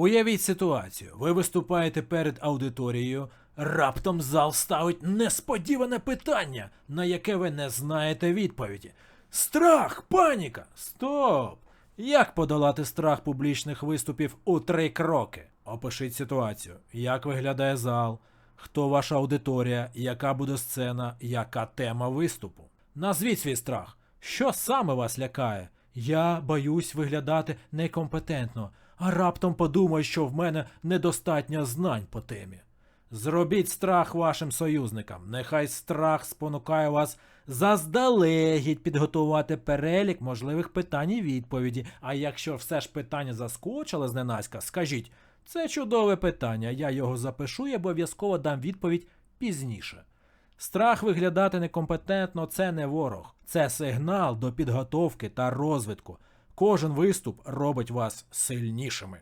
Уявіть ситуацію. Ви виступаєте перед аудиторією, раптом зал ставить несподіване питання, на яке ви не знаєте відповіді. Страх, паніка! Стоп! Як подолати страх публічних виступів у три кроки? Опишіть ситуацію. Як виглядає зал? Хто ваша аудиторія? Яка буде сцена? Яка тема виступу? Назвіть свій страх. Що саме вас лякає? Я боюсь виглядати некомпетентно, а раптом подумаю, що в мене недостатньо знань по темі. Зробіть страх вашим союзникам. Нехай страх спонукає вас заздалегідь підготувати перелік можливих питань і відповіді. А якщо все ж питання заскочило зненацька, скажіть, це чудове питання, я його запишу і обов'язково дам відповідь пізніше. Страх виглядати некомпетентно це не ворог, це сигнал до підготовки та розвитку. Кожен виступ робить вас сильнішими.